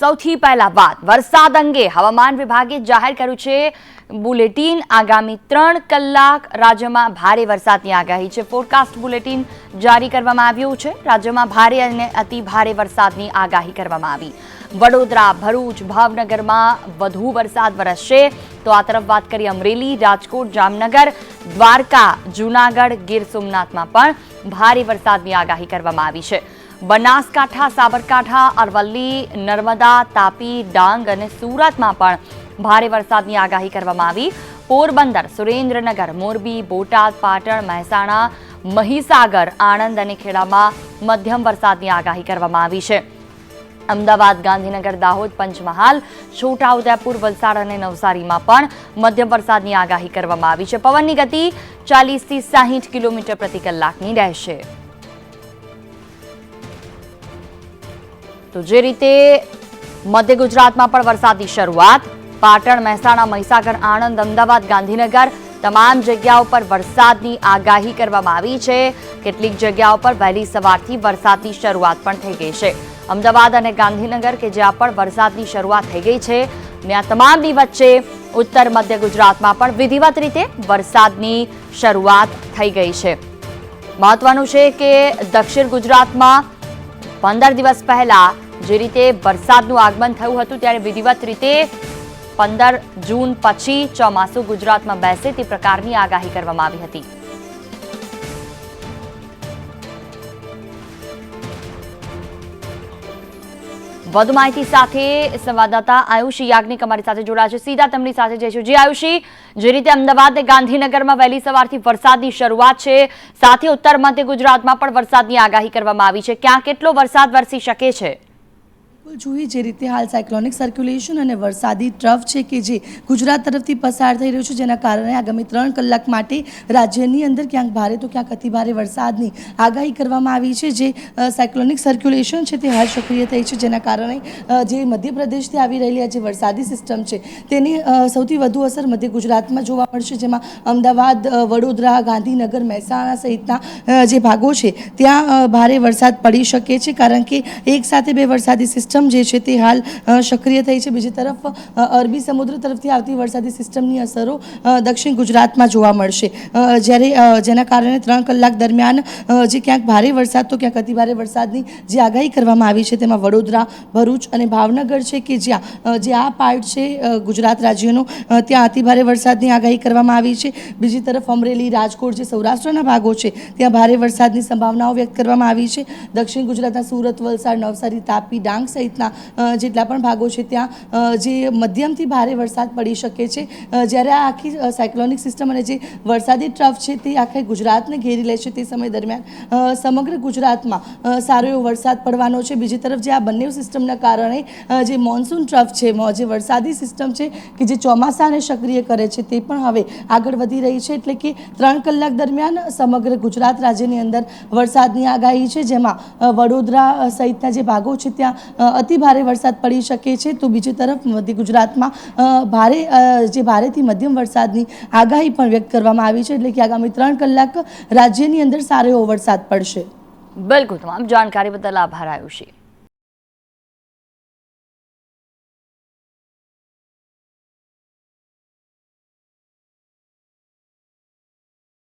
સૌથી પહેલા વાત, વરસાદ અંગે હવામાન વિભાગે જાહેર કર્યું છે, બુલેટિન આગામી ત્રણ કલાક રાજ્યમાં ભારે વરસાદની આગાહી છે. ફોરકાસ્ટ બુલેટિન જારી કરવામાં આવ્યું છે. રાજ્યમાં ભારે અને અતિ ભારે વરસાદની આગાહી કરવામાં આવી. વડોદરા, ભરૂચ, ભાવનગરમાં વધુ વરસાદ વરસશે. તો આ તરફ વાત કરીએ અમરેલી, રાજકોટ, જામનગર, દ્વારકા, જૂનાગઢ, ગીર સોમનાથમાં પણ ભારે વરસાદની આગાહી કરવામાં આવી છે. બનાસકાંઠા, સાબરકાંઠા, અરવલ્લી, નર્મદા, તાપી, ડાંગ અને સુરતમાં પણ ભારે વરસાદની આગાહી કરવામાં આવી. પોરબંદર, સુરેન્દ્રનગર, મોરબી, બોટાદ, પાટણ, મહેસાણા, મહીસાગર, આણંદ અને ખેડામાં મધ્યમ વરસાદની આગાહી કરવામાં આવી છે. અમદાવાદ, ગાંધીનગર, દાહોદ, પંચમહાલ, છોટાઉદેપુર, વલસાડ અને નવસારીમાં પણ મધ્યમ વરસાદની આગાહી કરવામાં આવી છે. પવનની ગતિ ચાલીસથી સાહીઠ કિલોમીટર પ્રતિ કલાકની રહેશે. તો જે રીતે મધ્ય ગુજરાતમાં પણ વરસાદની શરૂઆત, પાટણ, મહેસાણા, મહીસાગર, આણંદ, અમદાવાદ, ગાંધીનગર તમામ જગ્યાઓ પર વરસાદની આગાહી કરવામાં આવી છે. કેટલીક જગ્યાઓ પર વહેલી સવારથી વરસાદની શરૂઆત પણ થઈ ગઈ છે. અમદાવાદ અને ગાંધીનગર કે જ્યાં પણ વરસાદની શરૂઆત થઈ ગઈ છે ને આ તમામની વચ્ચે ઉત્તર મધ્ય ગુજરાતમાં પણ વિધિવત રીતે વરસાદની શરૂઆત થઈ ગઈ છે. મહત્વનું છે કે દક્ષિણ ગુજરાતમાં પંદર દિવસ પહેલા જે રીતે વરસાદનું આગમન થયું હતું ત્યારે વિધિવત રીતે પંદર જૂન પછી ચોમાસું ગુજરાતમાં બેસે તે પ્રકારની આગાહી કરવામાં આવી હતી. વધુ માહિતી સાથે સંવાદદાતા આયુષી યાજ્ઞિક અમારી સાથે જોડાયા છે. સીધા તેમની સાથે જઈશું જી આયુષી, જે રીતે અમદાવાદ ગાંધીનગરમાં વહેલી સવારથી વરસાદની શરૂઆત છે, સાથે ઉત્તર મધ્ય ગુજરાતમાં પણ વરસાદની આગાહી કરવામાં આવી છે. ક્યાં કેટલો વરસાદ વરસી શકે છે? જોઈએ જે રીતે હાલ સાયક્લોનિક સર્ક્યુલેશન અને વરસાદી ટ્રફ છે કે જે ગુજરાત તરફથી પસાર થઈ રહ્યો છે, જેના કારણે આગામી ત્રણ કલાક માટે રાજ્યની અંદર ક્યાંક ભારે તો ક્યાંક અતિભારે વરસાદની આગાહી કરવામાં આવી છે. જે સાયક્લોનિક સર્ક્યુલેશન છે તે હાલ સક્રિય થઈ છે, જેના કારણે જે મધ્યપ્રદેશથી આવી રહેલી આ જે વરસાદી સિસ્ટમ છે તેની સૌથી વધુ અસર મધ્ય ગુજરાતમાં જોવા મળશે. જેમાં અમદાવાદ વડોદરા, ગાંધીનગર, મહેસાણા સહિતના જે ભાગો છે, ત્યાં ભારે વરસાદ પડી શકે છે, કારણ કે એક સાથે બે વરસાદી સિસ્ટમ જે છે તે હાલ સક્રિય થઈ છે. બીજી તરફ અરબી સમુદ્ર તરફથી આવતી વરસાદી સિસ્ટમની અસરો દક્ષિણ ગુજરાતમાં જોવા મળશે. જ્યારે જેના કારણે ત્રણ કલાક દરમિયાન જે ક્યાંક ભારે વરસાદ તો ક્યાંક અતિભારે વરસાદની જે આગાહી કરવામાં આવી છે તેમાં વડોદરા, ભરૂચ અને ભાવનગર છે કે જ્યાં જે આ પાર્ટ છે ગુજરાત રાજ્યનો ત્યાં અતિભારે વરસાદની આગાહી કરવામાં આવી છે. બીજી તરફ અમરેલી, રાજકોટ જે સૌરાષ્ટ્રના ભાગો છે, ત્યાં ભારે વરસાદની સંભાવનાઓ વ્યક્ત કરવામાં આવી છે. દક્ષિણ ગુજરાતના સુરત, વલસાડ, નવસારી, તાપી, ડાંગ સહિતના જેટલા પણ ભાગો છે ત્યાં જે મધ્યમથી ભારે વરસાદ પડી શકે છે. જ્યારે આ આખી સાયક્લોનિક સિસ્ટમ અને જે વરસાદી ટ્રફ છે તે આખા ગુજરાતને ઘેરી લે છે તે સમય દરમિયાન સમગ્ર ગુજરાતમાં સારો એવો વરસાદ પડવાનો છે. બીજી તરફ જે આ બંને સિસ્ટમના કારણે જે મોન્સૂન ટ્રફ છે જે વરસાદી સિસ્ટમ છે કે જે ચોમાસાને સક્રિય કરે છે તે પણ હવે આગળ વધી રહી છે. એટલે કે ત્રણ કલાક દરમિયાન સમગ્ર ગુજરાત રાજ્યની અંદર વરસાદની આગાહી છે. જેમાં વડોદરા સહિતના જે ભાગો છે ત્યાં અતિ ભારે વરસાદ પડી શકે છે તો બીજી તરફ મધ્ય ગુજરાતમાં ભારે જે ભારેથી મધ્યમ વરસાદની આગાહી પણ વ્યક્ત કરવામાં આવી છે એટલે કે આગામી ત્રણ કલાક રાજ્યની અંદર સારો એવો વરસાદ પડશે. બિલકુલ તમામ જાણકારી બદલ આભાર, આયુષી.